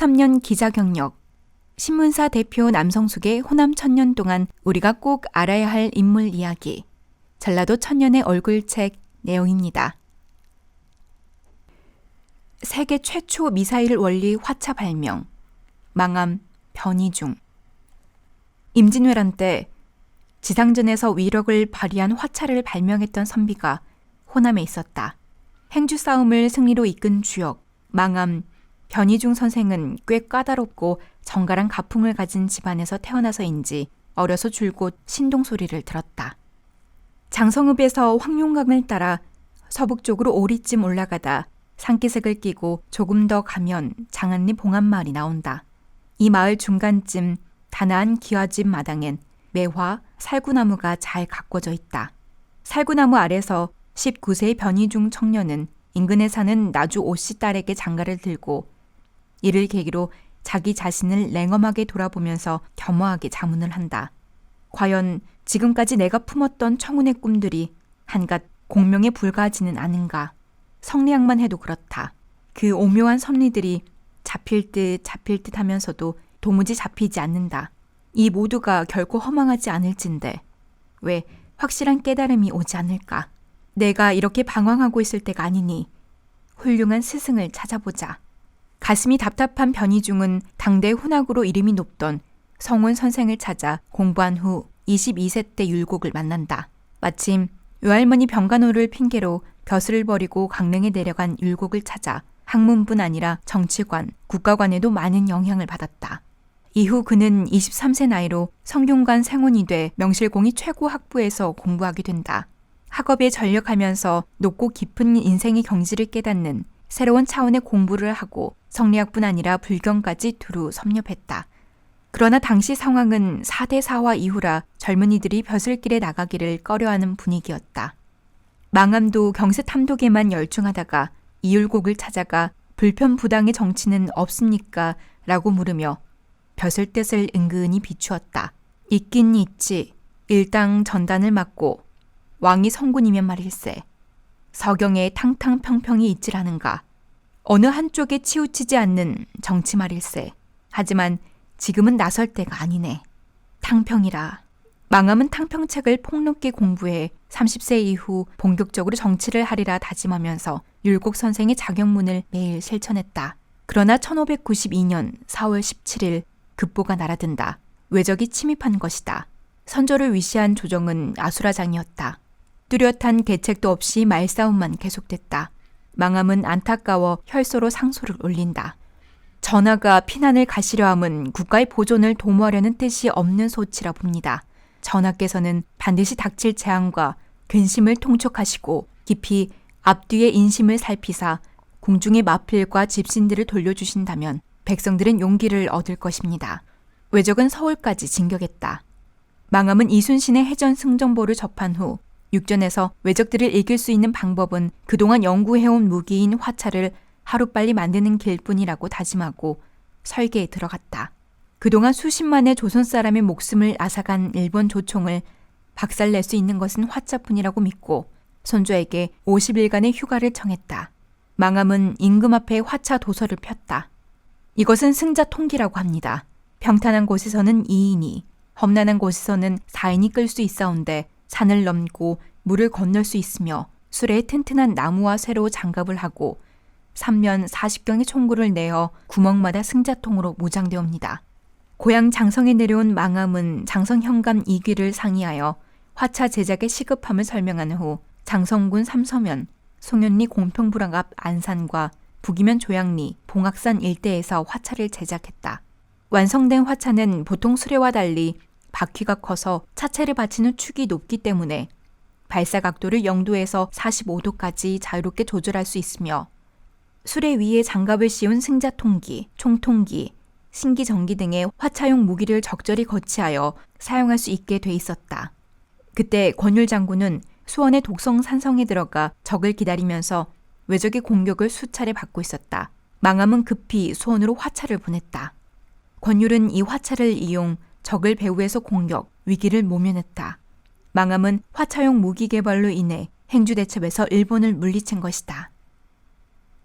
33년 기자 경력. 신문사 대표 남성숙의 호남 천년 동안 우리가 꼭 알아야 할 인물 이야기. 전라도 천년의 얼굴책 내용입니다. 세계 최초 미사일 원리 화차 발명. 망함 변이중. 임진왜란 때 지상전에서 위력을 발휘한 화차를 발명했던 선비가 호남에 있었다. 행주 싸움을 승리로 이끈 주역 망함 변희중 선생은 꽤 까다롭고 정갈한 가풍을 가진 집안에서 태어나서인지 어려서 줄곧 신동 소리를 들었다. 장성읍에서 황룡강을 따라 서북 쪽으로 오리쯤 올라가다 산기슭을 끼고 조금 더 가면 장안리 봉안마을이 나온다. 이 마을 중간쯤 단아한 기와집 마당엔 매화, 살구나무가 잘 가꿔져 있다. 살구나무 아래서 19세의 변희중 청년은 인근에 사는 나주 오씨 딸에게 장가를 들고 이를 계기로 자기 자신을 냉엄하게 돌아보면서 겸허하게 자문을 한다. 과연 지금까지 내가 품었던 청운의 꿈들이 한갓 공명에 불과하지는 않은가. 성리학만 해도 그렇다. 그 오묘한 섭리들이 잡힐 듯 잡힐 듯 하면서도 도무지 잡히지 않는다. 이 모두가 결코 허망하지 않을진데 왜 확실한 깨달음이 오지 않을까? 내가 이렇게 방황하고 있을 때가 아니니 훌륭한 스승을 찾아보자. 가슴이 답답한 변희중은 당대 훈학으로 이름이 높던 성훈 선생을 찾아 공부한 후 22세 때 율곡을 만난다. 마침 외할머니 병간호를 핑계로 벼슬을 버리고 강릉에 내려간 율곡을 찾아 학문뿐 아니라 정치관, 국가관에도 많은 영향을 받았다. 이후 그는 23세 나이로 성균관 생원이 돼 명실공히 최고 학부에서 공부하게 된다. 학업에 전력하면서 높고 깊은 인생의 경지를 깨닫는 새로운 차원의 공부를 하고 성리학뿐 아니라 불경까지 두루 섭렵했다. 그러나 당시 상황은 4대 사화 이후라 젊은이들이 벼슬길에 나가기를 꺼려하는 분위기였다. 망함도 경세 탐독에만 열중하다가 이율곡을 찾아가 불편 부당의 정치는 없습니까? 라고 물으며 벼슬 뜻을 은근히 비추었다. 있긴 있지. 일당 전단을 맡고 왕이 성군이면 말일세. 서경에 탕탕평평이 있지라는가. 어느 한쪽에 치우치지 않는 정치 말일세. 하지만 지금은 나설 때가 아니네. 탕평이라. 망함은 탕평책을 폭넓게 공부해 30세 이후 본격적으로 정치를 하리라 다짐하면서 율곡 선생의 자격문을 매일 실천했다. 그러나 1592년 4월 17일 급보가 날아든다. 외적이 침입한 것이다. 선조를 위시한 조정은 아수라장이었다. 뚜렷한 계책도 없이 말싸움만 계속됐다. 망함은 안타까워 혈소로 상소를 올린다. 전하가 피난을 가시려 함은 국가의 보존을 도모하려는 뜻이 없는 소치라 봅니다. 전하께서는 반드시 닥칠 재앙과 근심을 통촉하시고 깊이 앞뒤의 인심을 살피사 궁중의 마필과 집신들을 돌려주신다면 백성들은 용기를 얻을 것입니다. 외적은 서울까지 진격했다. 망함은 이순신의 해전 승정보를 접한 후 육전에서 외적들을 이길 수 있는 방법은 그동안 연구해온 무기인 화차를 하루빨리 만드는 길뿐이라고 다짐하고 설계에 들어갔다. 그동안 수십만의 조선 사람의 목숨을 앗아간 일본 조총을 박살낼 수 있는 것은 화차뿐이라고 믿고 손조에게 50일간의 휴가를 청했다. 망함은 임금 앞에 화차 도서를 폈다. 이것은 승자 통기라고 합니다. 평탄한 곳에서는 2인이, 험난한 곳에서는 4인이 끌 수 있사온데 산을 넘고 물을 건널 수 있으며 술에 튼튼한 나무와 쇠로 장갑을 하고 3면 40경의 총구를 내어 구멍마다 승자통으로 무장되옵니다. 고향 장성에 내려온 망함은 장성 현감 이귀를 상의하여 화차 제작의 시급함을 설명한 후 장성군 삼서면, 송현리 공평부랑 앞 안산과 북이면 조양리, 봉악산 일대에서 화차를 제작했다. 완성된 화차는 보통 수레와 달리 바퀴가 커서 차체를 받치는 축이 높기 때문에 발사 각도를 0도에서 45도까지 자유롭게 조절할 수 있으며 수레 위에 장갑을 씌운 승자통기, 총통기, 신기전기 등의 화차용 무기를 적절히 거치하여 사용할 수 있게 돼 있었다. 그때 권율 장군은 수원의 독성 산성에 들어가 적을 기다리면서 외적의 공격을 수차례 받고 있었다. 망함은 급히 수원으로 화차를 보냈다. 권율은 이 화차를 이용 적을 배후에서 공격, 위기를 모면했다. 망함은 화차용 무기 개발로 인해 행주 대첩에서 일본을 물리친 것이다.